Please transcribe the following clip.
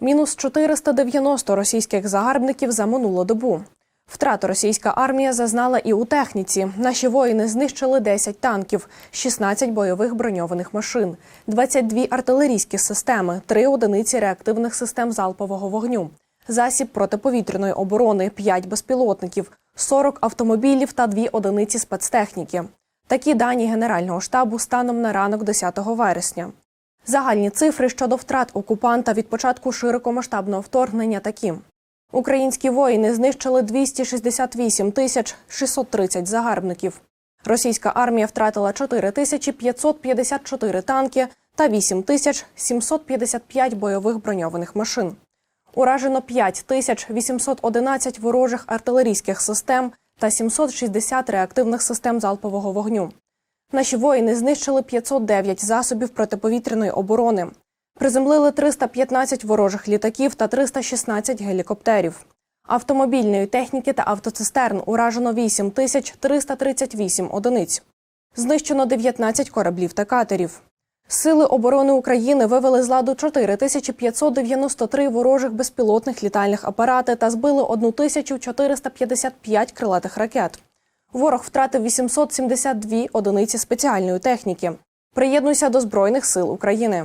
Мінус 490 російських загарбників за минулу добу. Втрату російська армія зазнала і у техніці. Наші воїни знищили 10 танків, 16 бойових броньованих машин, 22 артилерійські системи, 3 одиниці реактивних систем залпового вогню, засіб протиповітряної оборони, 5 безпілотників, 40 автомобілів та 2 одиниці спецтехніки. Такі дані Генерального штабу станом на ранок 10 вересня. Загальні цифри щодо втрат окупанта від початку широкомасштабного вторгнення такі: українські воїни знищили 268 тисяч 630 загарбників. Російська армія втратила 4 тисячі 554 танки та 8 тисяч 755 бойових броньованих машин. Уражено 5 тисяч 811 ворожих артилерійських систем та 760 реактивних систем залпового вогню. Наші воїни знищили 509 засобів протиповітряної оборони, приземлили 315 ворожих літаків та 316 гелікоптерів. Автомобільної техніки та автоцистерн уражено 8 тисяч 338 одиниць. Знищено 19 кораблів та катерів. Сили оборони України вивели з ладу 4593 ворожих безпілотних літальних апарати та збили 1455 крилатих ракет. Ворог втратив 872 одиниці спеціальної техніки. Приєднуйся до Збройних сил України.